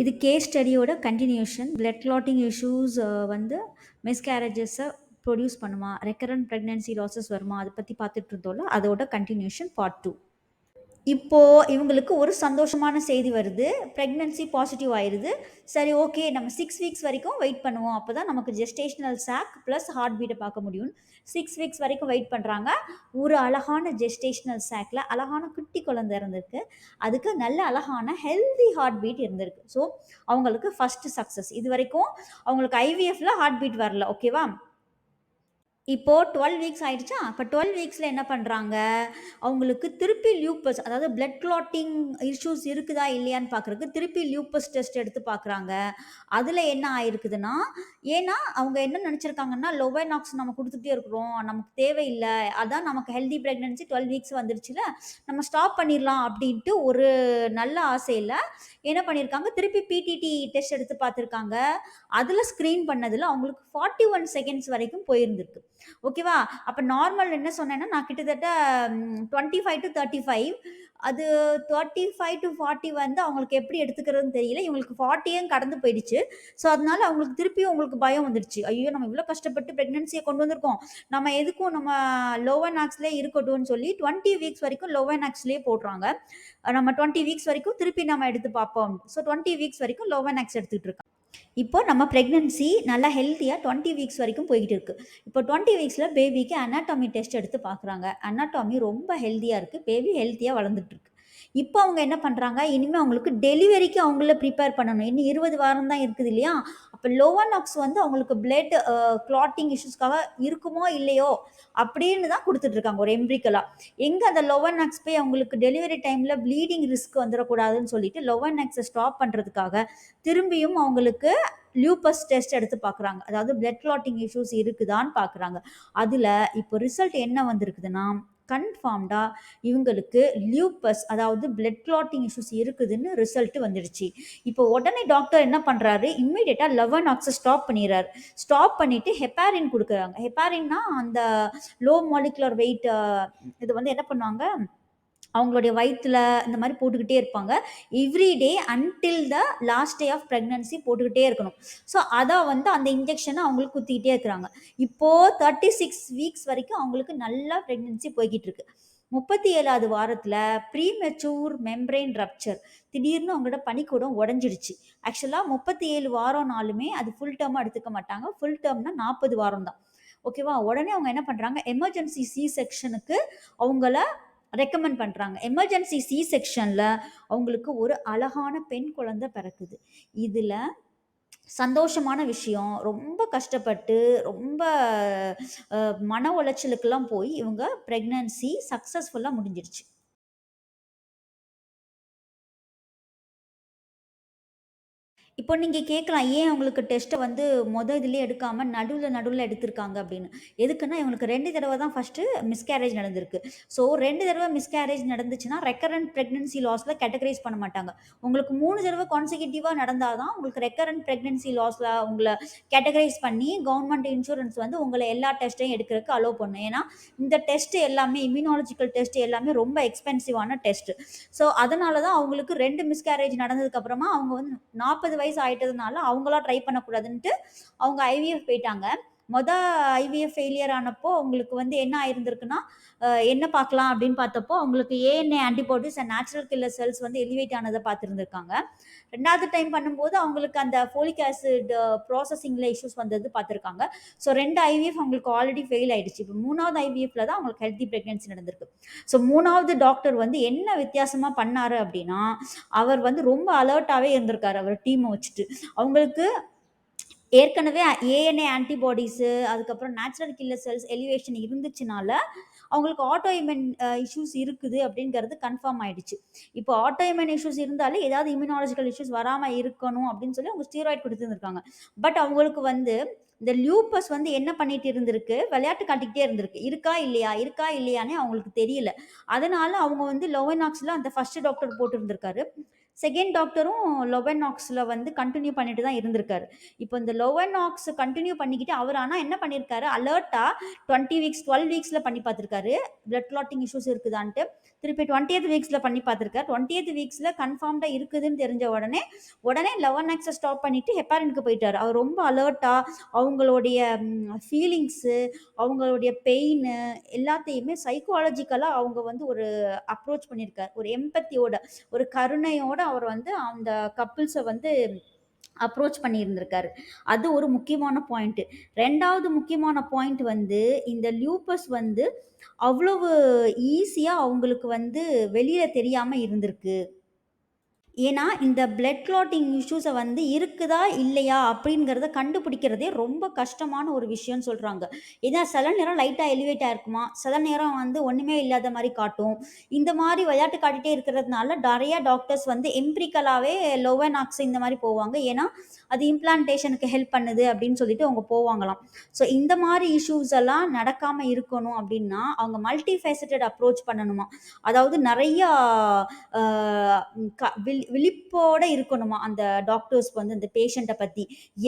இது கேஸ் ஸ்டடியோட continuation blood clotting issues வந்து மிஸ்கேரேஜஸை ப்ரொடியூஸ் பண்ணுமா? ரெக்கரண்ட் ப்ரெக்னென்சி லாசஸ் வருமா? அதை பற்றி பார்த்துட்டு இருந்தோம்ல அதோட கண்டினியூஷன் பார்ட் டூ இப்போது இவங்களுக்கு ஒரு சந்தோஷமான செய்தி வருது. ப்ரெக்னென்சி பாசிட்டிவ் ஆயிடுது சரி ஓகே நம்ம சிக்ஸ் வீக்ஸ் வரைக்கும் வெயிட் பண்ணுவோம். அப்போ தான் நமக்கு ஜெஸ்டேஷனல் சாக் ப்ளஸ் ஹார்ட் பீட்டை பார்க்க முடியும். சிக்ஸ் வீக்ஸ் வரைக்கும் வெயிட் பண்ணுறாங்க ஒரு அழகான ஜெஸ்டேஷனல் சாக்கில் அழகான குட்டி குழந்தை இருந்திருக்கு அதுக்கு நல்ல அழகான ஹெல்தி ஹார்ட் பீட் இருந்திருக்கு. ஸோ அவங்களுக்கு ஃபஸ்ட்டு சக்ஸஸ் இது வரைக்கும் அவங்களுக்கு ஐவிஎஃப்ல ஹார்ட் பீட் வரல ஓகேவா இப்போது டுவெல் வீக்ஸ் ஆயிடுச்சா? இப்போ டுவெல் வீக்ஸில் என்ன பண்ணுறாங்க அவங்களுக்கு திருப்பி லியூப்பஸ் அதாவது பிளட் கிளாட்டிங் இஷ்யூஸ் இருக்குதா இல்லையான்னு பார்க்குறதுக்கு திருப்பி லியூப்பஸ் டெஸ்ட் எடுத்து பார்க்குறாங்க அதில் என்ன ஆயிருக்குதுன்னா ஏன்னா அவங்க என்ன நினச்சிருக்காங்கன்னா லோவைனாக்ஸ் நம்ம கொடுத்துட்டே இருக்கிறோம் நமக்கு தேவையில்லை அதான் நமக்கு ஹெல்தி ப்ரெக்னன்சி டுவெல் வீக்ஸ் வந்துருச்சுல நம்ம ஸ்டாப் பண்ணிடலாம் அப்படின்ட்டு ஒரு நல்ல ஆசையில் என்ன பண்ணியிருக்காங்க திருப்பி பிடிடி டெஸ்ட் எடுத்து பார்த்துருக்காங்க. அதில் ஸ்க்ரீன் பண்ணதில் அவங்களுக்கு ஃபார்ட்டி ஒன் செகண்ட்ஸ் வரைக்கும் போயிருந்திருக்கு. ஓகேவா அப்போ நார்மல் என்ன சொன்னேன்னா நான் கிட்டத்தட்ட twenty five to thirty five அது தேர்ட்டி ஃபைவ் டு ஃபார்ட்டி வந்து அவங்களுக்கு எப்படி எடுத்துக்கிறதுன்னு தெரியல. இவங்களுக்கு ஃபார்ட்டியும் கடந்து போயிடுச்சு? ஸோ அதனால அவங்களுக்கு திருப்பியும் உங்களுக்கு பயம் வந்துடுச்சு. ஐயோ நம்ம இவ்வளோ கஷ்டப்பட்டு ப்ரெக்னென்சியை கொண்டு வந்திருக்கோம். நம்ம எதுக்கும் நம்ம லோவன் நாக்ஸ்லேயே இருக்கட்டும்னு சொல்லி டுவெண்ட்டி வீக்ஸ் வரைக்கும் லோவன் நாக்ஸ்லேயே போடுறாங்க. நம்ம டுவெண்ட்டி வீக்ஸ் வரைக்கும் திருப்பி நம்ம எடுத்து பார்ப்போம். ஸோ டுவெண்ட்டி வீக்ஸ் வரைக்கும் லோவன் நாக்ஸ் எடுத்துகிட்டு இருக்கோம் இப்போ நம்ம ப்ரெக்னென்சி நல்லா ஹெல்த்தியாக டுவெண்ட்டி வீக்ஸ் வரைக்கும் போய்கிட்டு இருக்குது இப்போ டுவெண்ட்டி வீக்ஸில் பேபிக்கு அனாட்டாமி டெஸ்ட் எடுத்து பார்க்குறாங்க. அனாட்டாமி ரொம்ப ஹெல்த்தியாக இருக்குது பேபி ஹெல்த்தியாக வளர்ந்துட்டுருக்கு இப்போ அவங்க என்ன பண்ணுறாங்க இனிமேல் அவங்களுக்கு டெலிவரிக்கு அவங்கள ப்ரிப்பேர் பண்ணணும். இன்னும் இருபது வாரம் தான் இருக்குது இல்லையா? அப்போ லோவர் நாக்ஸ் வந்து அவங்களுக்கு பிளட் கிளாட்டிங் இஷ்யூஸ்க்காக இருக்குமோ இல்லையோ அப்படின்னு தான் கொடுத்துட்ருக்காங்க ஒரு எம்ப்ரிக்கலாக எங்கே அந்த லோவர் நாக்ஸ் போய் அவங்களுக்கு டெலிவரி டைமில் ப்ளீடிங் ரிஸ்க் வந்துடக்கூடாதுன்னு சொல்லிட்டு லோவனாக்ஸை ஸ்டாப் பண்ணுறதுக்காக திரும்பியும் அவங்களுக்கு லியூபஸ் டெஸ்ட் எடுத்து பார்க்குறாங்க அதாவது பிளட் கிளாட்டிங் இஷ்யூஸ் இருக்குதான்னு பார்க்குறாங்க அதில் இப்போ ரிசல்ட் என்ன வந்திருக்குதுன்னா கன்ஃபார்ம்டாக இவங்களுக்கு லியூப்பஸ் அதாவது பிளட் கிளாட்டிங் இஷ்யூஸ் இருக்குதுன்னு ரிசல்ட் வந்துடுச்சு. இப்போ உடனே டாக்டர் என்ன பண்ணுறாரு இம்மிடியேட்டாக லெவன் ஆக்ஸை ஸ்டாப் பண்ணிடுறாரு. ஸ்டாப் பண்ணிவிட்டு ஹெப்பாரின் கொடுக்குறாங்க. ஹெப்பாரின்னா அந்த லோ மாலிகுலர் வெயிட் இது வந்து என்ன பண்ணுவாங்க? அவங்களுடைய வயிற்றில் இந்த மாதிரி போட்டுக்கிட்டே இருப்பாங்க. Every day until the last day of pregnancy போட்டுக்கிட்டே இருக்கணும். ஸோ அதை வந்து அந்த இன்ஜெக்ஷனை அவங்களுக்கு குத்திக்கிட்டே இருக்கிறாங்க. இப்போது தேர்ட்டி சிக்ஸ் வீக்ஸ் வரைக்கும் அவங்களுக்கு நல்லா ப்ரெக்னன்சி போய்கிட்டு இருக்கு. முப்பத்தி ஏழாவது வாரத்தில் ப்ரீ மெச்சூர் மெம்ப்ரெயின் ரப்சர் திடீர்னு அவங்களோட பனிக்கூடம் உடஞ்சிடுச்சு. ஆக்சுவலாக முப்பத்தி ஏழு வாரம்னாலுமே அது ஃபுல் டேர்மாக எடுத்துக்க மாட்டாங்க. ஃபுல் டேர்ம்னா நாற்பது வாரம் தான் ஓகேவா உடனே அவங்க என்ன பண்ணுறாங்க எமர்ஜென்சி சி செக்ஷனுக்கு அவங்கள ரெக்கமெண்ட் பண்ணுறாங்க எமர்ஜென்சி சி செக்ஷனில் அவங்களுக்கு ஒரு அழகான பெண் குழந்தை பிறக்குது. இதில் சந்தோஷமான விஷயம் ரொம்ப கஷ்டப்பட்டு ரொம்ப மன உளைச்சலுக்கெல்லாம் போய் இவங்க ப்ரெக்னன்சி சக்ஸஸ்ஃபுல்லாக முடிஞ்சிருச்சு. இப்போ நீங்கள் கேட்கலாம் ஏன் அவங்களுக்கு டெஸ்ட்டை வந்து மொதல் இதுலேயே எடுக்காமல் நடுவில் நடுவில் எடுத்திருக்காங்க அப்படின்னு? எதுக்குன்னா இவங்களுக்கு ரெண்டு தடவை தான் ஃபஸ்ட்டு மிஸ்கேரேஜ் நடந்திருக்கு. ஸோ ரெண்டு தடவை மிஸ்கேரேஜ் நடந்துச்சுன்னா ரெக்கரண்ட் ப்ரெக்னன்சி லாஸில் கேட்டகரைஸ் பண்ண மாட்டாங்க. உங்களுக்கு மூணு தடவை கான்சிக்யூட்டிவாக நடந்தால் தான் உங்களுக்கு ரெக்கரண்ட் ப்ரெக்னன்சி லாஸில் உங்களை கேட்டகரைஸ் பண்ணி கவர்மெண்ட் இன்சூரன்ஸ் வந்து உங்களை எல்லா டெஸ்ட்டையும் எடுக்கிறதுக்கு அலோவ் பண்ணும். ஏன்னா இந்த டெஸ்ட்டு எல்லாமே இம்யூனாலஜிக்கல் டெஸ்ட் எல்லாமே ரொம்ப எக்ஸ்பென்சிவான டெஸ்ட் ஸோ அதனால தான் அவங்களுக்கு ரெண்டு மிஸ்கேரேஜ் நடந்ததுக்கப்புறமா அவங்க வந்து நாற்பது வயசு ஆயிட்டதுனால அவங்களா ட்ரை பண்ணக்கூடாதுன்ட்டு அவங்க ஐவிஎஃப் போயிட்டாங்க. மொதல் ஐவிஎஃப் ஃபெயிலியர் ஆனப்போ அவங்களுக்கு வந்து என்ன ஆயிருந்திருக்குன்னா என்ன பார்க்கலாம் அப்படின்னு பார்த்தப்போ அவங்களுக்கு ANA antibodies and natural killer cells வந்து எலிவேட் ஆனதை பார்த்துருந்துருக்காங்க. ரெண்டாவது டைம் பண்ணும்போது அவங்களுக்கு அந்த ஃபோலிக் ஆசிட் ப்ராசஸிங்கில் இஷ்யூஸ் வந்தது பார்த்துருக்காங்க. ஸோ ரெண்டு ஐவிஎஃப் அவங்களுக்கு ஆல்ரெடி ஃபெயில் ஆயிடுச்சு. இப்போ மூணாவது ஐவிஎஃப்ல தான் அவங்களுக்கு ஹெல்த்தி ப்ரெக்னன்சி நடந்திருக்கு. ஸோ மூணாவது டாக்டர் வந்து என்ன வித்தியாசமாக பண்ணாரு அப்படின்னா அவர் வந்து ரொம்ப அலர்ட்டாகவே இருந்திருக்காரு. அவர் டீமை வச்சுட்டு. அவங்களுக்கு ஏற்கனவே ஏஎன்ஏ ஆன்டிபாடிஸு அதுக்கப்புறம் நேச்சுரல் கில்லர் செல்ஸ் எலிவேஷன் இருந்துச்சுனால அவங்களுக்கு ஆட்டோஇமென் இஷ்யூஸ் இருக்குது அப்படிங்கிறது கன்ஃபார்ம் ஆயிடுச்சு. இப்போ ஆட்டோஇமென் இஷ்யூஸ் இருந்தாலே ஏதாவது இம்யூனாலஜிக்கல் இஷ்யூஸ் வராமல் இருக்கணும் அப்படின்னு சொல்லி அவங்க ஸ்டீராய்ட் கொடுத்துருந்துருக்காங்க. பட் அவங்களுக்கு வந்து இந்த லியூப்பஸ் வந்து என்ன பண்ணிட்டு இருந்திருக்கு? விளையாட்டு காட்டிக்கிட்டே இருந்திருக்கு. இருக்கா இல்லையா? இருக்கா இல்லையானே அவங்களுக்கு தெரியல. அதனால அவங்க வந்து லோவனாக்ஸில் அந்த ஃபர்ஸ்ட் டாக்டர் போட்டிருந்திருக்காரு. செகண்ட் டாக்டரும் லொவனாக்ஸில் வந்து கண்டினியூ பண்ணிட்டு தான் இருந்திருக்காரு. இப்போ இந்த லொவனாக்ஸ் கண்டினியூ பண்ணிக்கிட்டு அவர் ஆனால் என்ன பண்ணியிருக்காரு, அலர்ட்டாக டுவெண்ட்டி வீக்ஸ், டுவெல் வீக்ஸில் பண்ணி பார்த்துருக்காரு பிளட் கிளாட்டிங் இஷ்யூஸ் இருக்குதான்ட்டு. திருப்பி 20த் வீக்ஸில் பண்ணி பார்த்துருக்காரு டுவெண்ட்டி எய்த் வீக்ஸில் கன்ஃபார்ம்டாக இருக்குதுன்னு தெரிஞ்ச உடனே, உடனே லெவனாக்ஸை ஸ்டாப் பண்ணிவிட்டு ஹெப்பாரினுக்கு போயிட்டார் அவர் ரொம்ப அலர்ட்டாக அவங்களுடைய ஃபீலிங்ஸு, அவங்களுடைய பெயின் எல்லாத்தையுமே சைக்காலஜிக்கலாக அவங்க வந்து ஒரு அப்ரோச் பண்ணியிருக்காரு. ஒரு எம்பத்தியோட, ஒரு கருணையோட அவர் வந்து அந்த கப்புள்ஸை வந்து அப்ரோச் பண்ணியிருந்திருக்காரு. அது ஒரு முக்கியமான பாயிண்ட்டு ரெண்டாவது முக்கியமான பாயிண்ட் வந்து, இந்த லியூப்பஸ் வந்து அவ்வளவு ஈஸியாக அவங்களுக்கு வந்து வெளியில் தெரியாமல் இருந்திருக்கு. ஏன்னா, இந்த பிளட் கிளாட்டிங் இஷ்யூஸை வந்து இருக்குதா, இல்லையா அப்படிங்கிறத கண்டுபிடிக்கிறதே ரொம்ப கஷ்டமான ஒரு விஷயம்னு சொல்கிறாங்க ஏன்னா சில நேரம் லைட்டாக எலிவேட் ஆயிருக்குமா, சில நேரம் வந்து ஒன்றுமே இல்லாத மாதிரி காட்டும். இந்த மாதிரி விளையாட்டு காட்டிட்டே இருக்கிறதுனால நிறையா டாக்டர்ஸ் வந்து எம்பிரிக்கலாகவே லோவனாக்ஸ் இந்த மாதிரி போவாங்க. ஏன்னா, அது இம்ப்ளான்டேஷனுக்கு ஹெல்ப் பண்ணுது அப்படின்னு சொல்லிட்டு அவங்க போவாங்களாம். ஸோ இந்த மாதிரி இஷ்யூஸ் எல்லாம் நடக்காமல் இருக்கணும் அப்படின்னா, அவங்க மல்டி ஃபேசட்டட் அப்ரோச் பண்ணணுமா அதாவது நிறையா க வில் விழிப்போட இருக்கணுமா அந்த டாக்டர்ஸ் வந்து அந்த பேஷண்ட்டை பத்தி.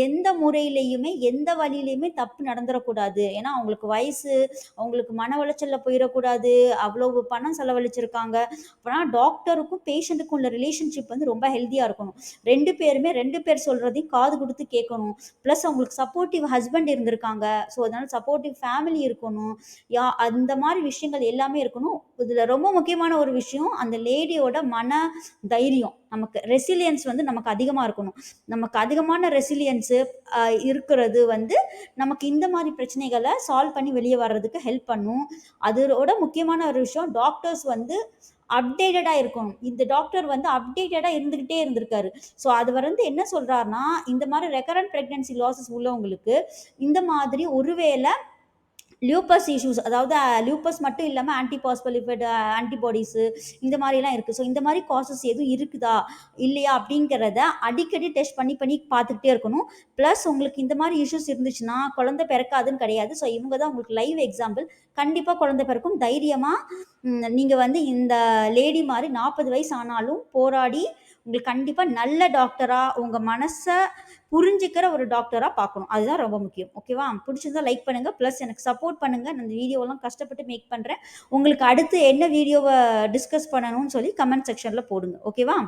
எந்த முறையிலையுமே எந்த வழியிலையுமே தப்பு நடந்துடக்கூடாது ஏன்னா அவங்களுக்கு வயசு, அவங்களுக்கு மன உளைச்சல்ல போயிடக்கூடாது அவ்வளவு பணம் செலவழிச்சிருக்காங்க. அப்புறம் டாக்டருக்கும், பேஷண்ட்டுக்கும் உள்ள ரிலேஷன்ஷிப் வந்து ரொம்ப ஹெல்தியா இருக்கணும். ரெண்டு பேருமே ரெண்டு பேர் சொல்றதையும் காது கொடுத்து கேட்கணும். பிளஸ் அவங்களுக்கு சப்போர்ட்டிவ் ஹஸ்பண்ட் இருந்திருக்காங்க. ஸோ அதனால சப்போர்ட்டிவ் ஃபேமிலி இருக்கணும். யா அந்த மாதிரி விஷயங்கள் எல்லாமே இருக்கணும். இதுல ரொம்ப முக்கியமான ஒரு விஷயம், அந்த லேடியோட மன தைரியம். நமக்கு ரெசிலியன்ஸ் வந்து நமக்கு அதிகமாக இருக்கணும். நமக்கு அதிகமான ரெசிலியன்ஸு இருக்கிறது வந்து, நமக்கு இந்த மாதிரி பிரச்சனைகளை சால்வ் பண்ணி வெளியே வர்றதுக்கு ஹெல்ப் பண்ணும். அதோட முக்கியமான ஒரு விஷயம், டாக்டர்ஸ் வந்து அப்டேட்டடாக இருக்கணும். இந்த டாக்டர் வந்து அப்டேட்டடாக இருந்துக்கிட்டே இருந்திருக்காரு. ஸோ அது வந்து என்ன சொல்கிறாருன்னா இந்த மாதிரி ரெக்கரண்ட் ப்ரெக்னன்சி லாசஸ் உள்ளவங்களுக்கு, இந்த மாதிரி ஒருவேளை லியூப்பஸ் இஷ்யூஸ் அதாவது லியூப்பஸ் மட்டும் இல்லாமல் ஆன்டி ஆன்டிபாடிஸு இந்த மாதிரிலாம் இருக்குது ஸோ இந்த மாதிரி காசஸ் எதுவும் இருக்குதா, இல்லையா அப்படிங்கிறத அடிக்கடி டெஸ்ட் பண்ணி பண்ணி பார்த்துக்கிட்டே இருக்கணும். ப்ளஸ் உங்களுக்கு இந்த மாதிரி இஷ்யூஸ் இருந்துச்சுன்னா, குழந்தை பிறக்காதுன்னு கிடையாது. ஸோ இவங்க தான் உங்களுக்கு லைவ் எக்ஸாம்பிள். கண்டிப்பாக குழந்தை பிறக்கும். தைரியமாக நீங்கள் வந்து இந்த லேடி மாதிரி நாற்பது வயசு ஆனாலும் போராடி, உங்களுக்கு கண்டிப்பாக நல்ல டாக்டரா, உங்கள் மனசை புரிஞ்சுக்கிற ஒரு டாக்டராக பார்க்கணும். அதுதான் ரொம்ப முக்கியம். ஓகேவா? பிடிச்சிருந்தா லைக் பண்ணுங்கள் ப்ளஸ் எனக்கு சப்போர்ட் பண்ணுங்கள் நான் இந்த வீடியோலாம் கஷ்டப்பட்டு மேக் பண்ணுறேன் உங்களுக்கு அடுத்து என்ன வீடியோவை டிஸ்கஸ் பண்ணணும்னு சொல்லி கமெண்ட் செக்ஷனில் போடுங்க. ஓகேவா?